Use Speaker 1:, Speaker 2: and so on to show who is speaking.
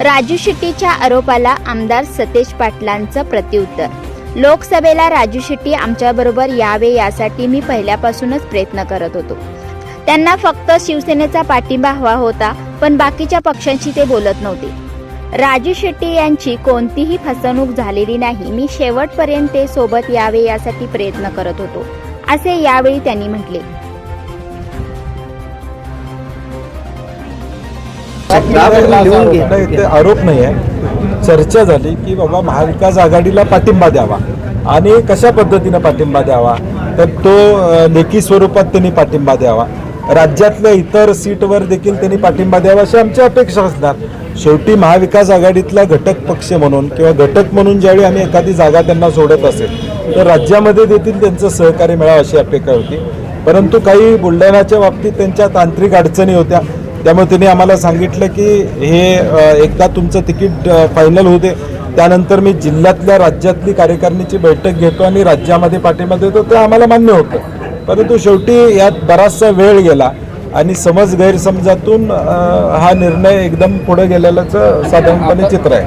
Speaker 1: राजू शेट्टीच्या आरोपाला आमदार सतेज पाटलांचं प्रत्युत्तर. लोकसभेला राजू शेट्टी आमच्याबरोबर यावे यासाठी मी पहिल्यापासूनच प्रयत्न करत होतो. त्यांना फक्त शिवसेनेचा पाठिंबा हवा होता पण बाकीच्या पक्षांशी ते बोलत नव्हते. राजू शेट्टी यांची कोणतीही फसवणूक झालेली नाही मी शेवटपर्यंत ते सोबत यावे यासाठी प्रयत्न करत होतो असे यावेळी त्यांनी म्हटले.
Speaker 2: नाही, ते आरोप नाही आहे. चर्चा झाली की बाबा महाविकास आघाडीला पाठिंबा द्यावा. आणि कशा पद्धतीनं पाठिंबा द्यावा? तर तो लेखी स्वरूपात त्यांनी पाठिंबा द्यावा. राज्यातल्या इतर सीटवर देखील त्यांनी पाठिंबा द्यावा अशी आमची अपेक्षा असणार. शेवटी महाविकास आघाडीतला घटक पक्ष म्हणून किंवा घटक म्हणून ज्यावेळी आम्ही एखादी जागा त्यांना सोडत असेल तर राज्यामध्ये देखील त्यांचं सहकार्य मिळावं अशी अपेक्षा होती. परंतु काही बुलढाण्याच्या बाबतीत त्यांच्या तांत्रिक अडचणी होत्या. त्यामुळे त्यांनी आम्हाला सांगितलं की हे एकदा तुमचं तिकीट फायनल होते त्यानंतर मी जिल्ह्यातल्या राज्यातली कार्यकारिणीची बैठक घेतो आणि राज्यामध्ये पाठिंबा देतो. ते आम्हाला मान्य होतं. परंतु शेवटी यात बराचसा वेळ गेला आणि समज गैरसमजातून हा निर्णय एकदम पुढे गेलेल्याचं साधारणपणे चित्र आहे.